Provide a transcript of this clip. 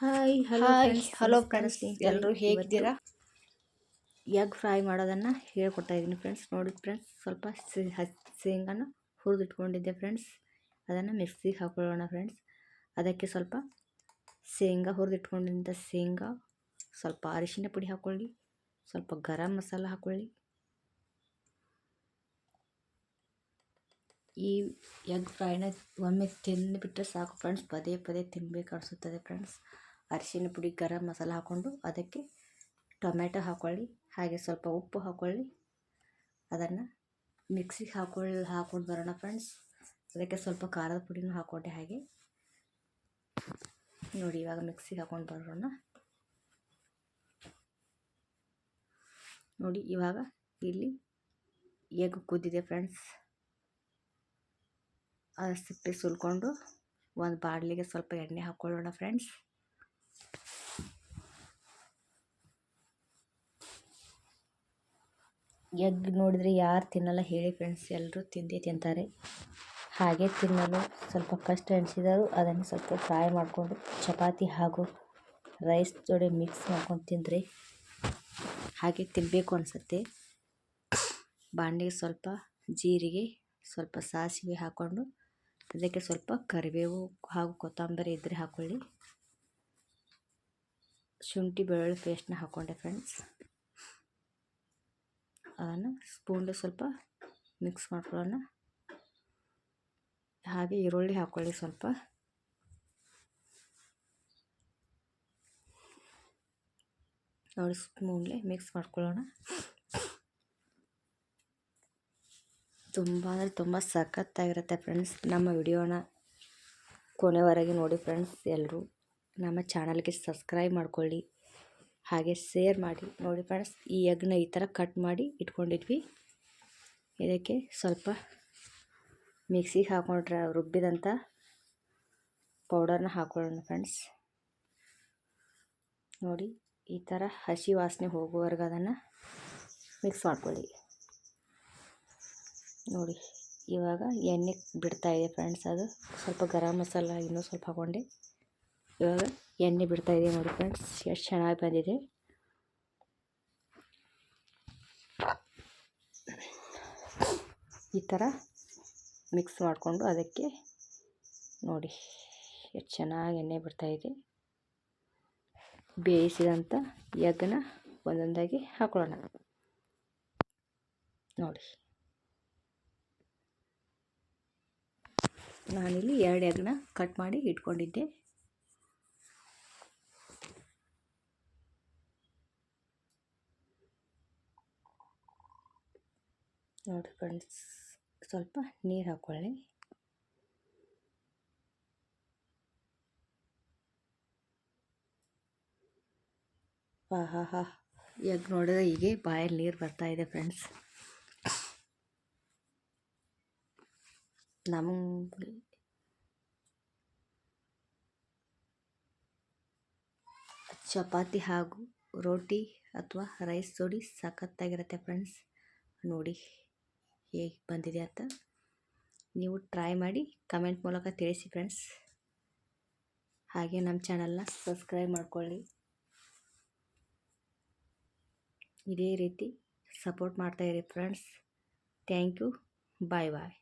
Hi hello hi hello friends. ಎಲ್ಲರೂ ಹೇಗಿದ್ದೀರಾ? Egg fry ಮಾಡೋದನ್ನು ಹೇಳ್ಕೊಡ್ತಾ ಇದ್ದೀನಿ ಫ್ರೆಂಡ್ಸ್ ನೋಡಿ ಫ್ರೆಂಡ್ಸ್ ಸ್ವಲ್ಪ ಹುರಿದಿಟ್ಕೊಂಡಿದ್ದೆ ಶೇಂಗಾನ ಹುರಿದು ಇಟ್ಕೊಂಡಿದ್ದೆ ಫ್ರೆಂಡ್ಸ್ ಅದನ್ನು ಮಿಕ್ಸಿಗೆ ಹಾಕೊಳ್ಳೋಣ ಫ್ರೆಂಡ್ಸ್ ಅದಕ್ಕೆ ಸ್ವಲ್ಪ ಶೇಂಗಾ ಹುರಿದಿಟ್ಕೊಂಡಿದ್ದ ಶೇಂಗಾ ಸ್ವಲ್ಪ ಅರಿಶಿನ ಪುಡಿ ಹಾಕ್ಕೊಳ್ಳಿ ಸ್ವಲ್ಪ ಗರಂ ಮಸಾಲ ಹಾಕ್ಕೊಳ್ಳಿ ಈ ಎಗ್ ಫ್ರೈನ ಒಮ್ಮೆ ತಿಂದುಬಿಟ್ರೆ ಸಾಕು ಫ್ರೆಂಡ್ಸ್ ಪದೇ ಪದೇ ತಿನ್ನಬೇಕು ಅನಿಸುತ್ತದೆ ಫ್ರೆಂಡ್ಸ್ ಅರಿಶಿನ ಪುಡಿ, ಗರಂ ಮಸಾಲ ಹಾಕ್ಕೊಂಡು ಅದಕ್ಕೆ ಟೊಮೆಟೊ ಹಾಕ್ಕೊಳ್ಳಿ ಹಾಗೆ ಸ್ವಲ್ಪ ಉಪ್ಪು ಹಾಕ್ಕೊಳ್ಳಿ ಅದನ್ನು ಮಿಕ್ಸಿಗೆ ಹಾಕೊಳ್ಳಿ ಹಾಕ್ಕೊಂಡು ಬರೋಣ ಫ್ರೆಂಡ್ಸ್ ಅದಕ್ಕೆ ಸ್ವಲ್ಪ ಖಾರದ ಪುಡಿನೂ ಹಾಕ್ಕೊಂಡೆ ಹಾಗೆ. ನೋಡಿ, ಇವಾಗ ಮಿಕ್ಸಿಗೆ ಹಾಕ್ಕೊಂಡು ಬರೋಣ. ನೋಡಿ, ಇವಾಗ ಇಲ್ಲಿ ಎಗ್ ಕುದ್ದಿದೆ ಫ್ರೆಂಡ್ಸ್ ಆ ಸಿಪ್ಪೆ ಸುಲ್ಕೊಂಡು ಒಂದು ಬಾಣಲಿಗೆ ಸ್ವಲ್ಪ ಎಣ್ಣೆ ಹಾಕ್ಕೊಳ್ಳೋಣ ಫ್ರೆಂಡ್ಸ್ ಎಗ್ ನೋಡಿದರೆ ಯಾರು ತಿನ್ನಲ್ಲ ಹೇಳಿ ಫ್ರೆಂಡ್ಸ್ ಎಲ್ಲರೂ ತಿಂದೇ ತಿಂತಾರೆ. ಹಾಗೆ ತಿನ್ನಲು ಸ್ವಲ್ಪ ಕಷ್ಟ ಎನಿಸಿದರೂ ಅದನ್ನು ಸ್ವಲ್ಪ ಫ್ರೈ ಮಾಡಿಕೊಂಡು ಚಪಾತಿ ಹಾಗೂ ರೈಸ್ ಜೋಡಿ ಮಿಕ್ಸ್ ಮಾಡ್ಕೊಂಡು ತಿಂದರೆ ಹಾಗೆ ತಿನ್ನಬೇಕು ಅನಿಸುತ್ತೆ. ಬಾಂಡಿಗೆ ಸ್ವಲ್ಪ ಜೀರಿಗೆ, ಸ್ವಲ್ಪ ಸಾಸಿವೆ ಹಾಕ್ಕೊಂಡು ಅದಕ್ಕೆ ಸ್ವಲ್ಪ ಕರಿಬೇವು ಹಾಗೂ ಕೊತ್ತಂಬರಿ ಇದ್ದರೆ ಹಾಕ್ಕೊಳ್ಳಿ ಶುಂಠಿ ಬೆಳ್ಳುಳ್ಳಿ ಪೇಸ್ಟ್ನ ಹಾಕ್ಕೊಂಡೆ ಫ್ರೆಂಡ್ಸ್ ಅದನ್ನು ಸ್ಪೂನ್ಲೆ ಸ್ವಲ್ಪ ಮಿಕ್ಸ್ ಮಾಡ್ಕೊಳ್ಳೋಣ. ಹಾಗೆ ಈರುಳ್ಳಿ ಹಾಕ್ಕೊಳ್ಳಿ ಸ್ವಲ್ಪ. ನೋಡಿ ಸ್ಪೂನ್ಲೆ ಮಿಕ್ಸ್ ಮಾಡ್ಕೊಳ್ಳೋಣ. ತುಂಬ ಅಂದರೆ ತುಂಬ ಸಖತ್ತಾಗಿರುತ್ತೆ ಫ್ರೆಂಡ್ಸ್ ನಮ್ಮ ವಿಡಿಯೋನ ಕೊನೆವರೆಗೆ ನೋಡಿ ಫ್ರೆಂಡ್ಸ್ ಎಲ್ಲರೂ. ನಮ್ಮ ಚಾನಲ್ಗೆ ಸಬ್ಸ್ಕ್ರೈಬ್ ಮಾಡ್ಕೊಳ್ಳಿ. ಹಾಗೆ ಸೇರ್ ಮಾಡಿ, ನೋಡಿ ಫ್ರೆಂಡ್ಸ್, ಈ ಎಗ್ನ ಈ ಥರ ಕಟ್ ಮಾಡಿ ಇಟ್ಕೊಂಡಿದ್ವಿ. ಇದಕ್ಕೆ ಸ್ವಲ್ಪ ಮಿಕ್ಸಿಗೆ ಹಾಕೊಂಡ್ರೆ ರುಬ್ಬಿದಂಥ ಪೌಡರ್ನ ಹಾಕೊಳ್ಳೋಣ ಫ್ರೆಂಡ್ಸ್. ನೋಡಿ, ಈ ಥರ ಹಸಿ ವಾಸನೆ ಹೋಗುವವರೆಗೆ ಅದನ್ನು ಮಿಕ್ಸ್ ಮಾಡ್ಕೊಳ್ಳಿ. ನೋಡಿ, ಇವಾಗ ಎಣ್ಣೆ ಬಿಡ್ತಾ ಇದೆ ಫ್ರೆಂಡ್ಸ್ ಅದು. ಸ್ವಲ್ಪ ಗರಂ ಮಸಾಲ ಇನ್ನೂ ಸ್ವಲ್ಪ ಹಾಕ್ಕೊಂಡೆ ಇವಾಗ ಎಣ್ಣೆ ಬಿಡ್ತಾ ಇದೆ ನೋಡಿ ಫ್ರೆಂಡ್ಸ್ ಎಷ್ಟು ಚೆನ್ನಾಗಿ ಬಂದಿದೆ. ಈ ಥರ ಮಿಕ್ಸ್ ಮಾಡಿಕೊಂಡು ಅದಕ್ಕೆ ನೋಡಿ ಎಷ್ಟು ಚೆನ್ನಾಗಿ ಎಣ್ಣೆ ಬಿಡ್ತಾ ಇದೆ. ಬೇಯಿಸಿದಂಥ ಎಗ್ಗನ್ನ ಒಂದೊಂದಾಗಿ ಹಾಕೊಳ್ಳೋಣ. ನೋಡಿ. ನಾನಿಲ್ಲಿ ಎರಡು ಎಗ್ನ ಕಟ್ ಮಾಡಿ ಇಟ್ಕೊಂಡಿದ್ದೆ. ನೋಡಿ ಫ್ರೆಂಡ್ಸ್ ಸ್ವಲ್ಪ ನೀರು ಹಾಕ್ಕೊಳ್ಳಿ ಹಾ ಹಾ ಹಾ ಎಗ್ ನೋಡಿದ್ರೆ ಹೀಗೆ ಬಾಯಲ್ಲಿ ನೀರು ಬರ್ತಾ ಇದೆ ಫ್ರೆಂಡ್ಸ್ ನಮಗೆ ಚಪಾತಿ ಹಾಗೂ ರೋಟಿ ಅಥವಾ ರೈಸ್ ಜೋಡಿ ಸಖತ್ತಾಗಿರುತ್ತೆ ಫ್ರೆಂಡ್ಸ್ ನೋಡಿ. ಹೇಗೆ ಬಂದಿದೆ ಅಂತ ನೀವು ಟ್ರೈ ಮಾಡಿ ಕಮೆಂಟ್ ಮೂಲಕ ತಿಳಿಸಿ ಫ್ರೆಂಡ್ಸ್ ಹಾಗೆ ನಮ್ಮ ಚಾನಲ್ನ ಸಬ್ಸ್ಕ್ರೈಬ್ ಮಾಡ್ಕೊಳ್ಳಿ. ಇದೇ ರೀತಿ support ಮಾಡ್ತಾಯಿರಿ friends thank you bye bye